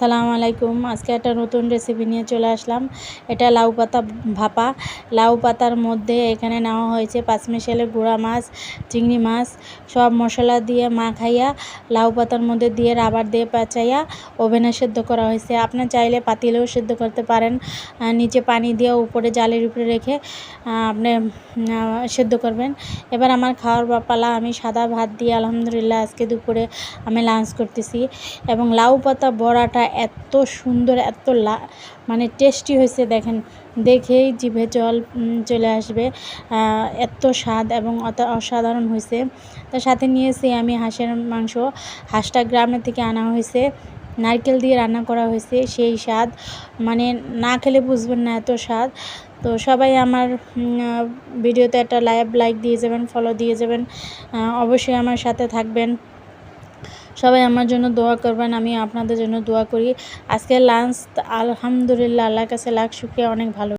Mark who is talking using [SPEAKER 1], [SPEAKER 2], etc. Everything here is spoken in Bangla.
[SPEAKER 1] সালাম আলাইকুম। আজকে একটা নতুন রেসিপি নিয়ে চলে আসলাম। এটা লাউ পাতা ভাপা। লাউ পাতার মধ্যে এখানে নেওয়া হয়েছে পাঁচমিশালে গুঁড়া মাছ, চিংড়ি মাছ সব মশলা দিয়ে মাখাইয়া, লাউ পাতার মধ্যে দিয়ে রাবার দিয়ে পেঁচাইয়া ওভেনে সেদ্ধ করা হয়েছে। আপনি চাইলে পাতিলেও সেদ্ধ করতে পারেন। নিচে পানি দিয়ে উপরে জালের উপরে রেখে আপনি সেদ্ধ করবেন। এবার আমার খাওয়ার পালা আমি সাদা ভাত দিয়ে, আলহামদুলিল্লাহ আজকে দুপুরে আমি লাঞ্চ করতেছি। এবং লাউ পাতা বড়াটা এত সুন্দর, এত লা মানে টেস্টি হয়েছে দেখেন। দেখেই জিভে জল চলে আসবে। এত স্বাদ এবং অত অসাধারণ হয়েছে। তার সাথে নিয়েছি আমি হাঁসের মাংস। হাঁসটা গ্রামের থেকে আনা হয়েছে। নারকেল দিয়ে রান্না করা হয়েছে, সেই স্বাদ। মানে না খেলে বুঝবেন না এত স্বাদ। তো সবাই আমার ভিডিওতে একটা লাইভ লাইক দিয়ে যাবেন ফলো দিয়ে যাবেন। অবশ্যই আমার সাথে থাকবেন। সবাই আমার জন্য দোয়া করবেন, আমি আপনাদের জন্য দোয়া করি। আজকে লাঞ্চ আলহামদুলিল্লাহ, আল্লাহর কাছে লাখ শুক্রিয়া, অনেক ভালো।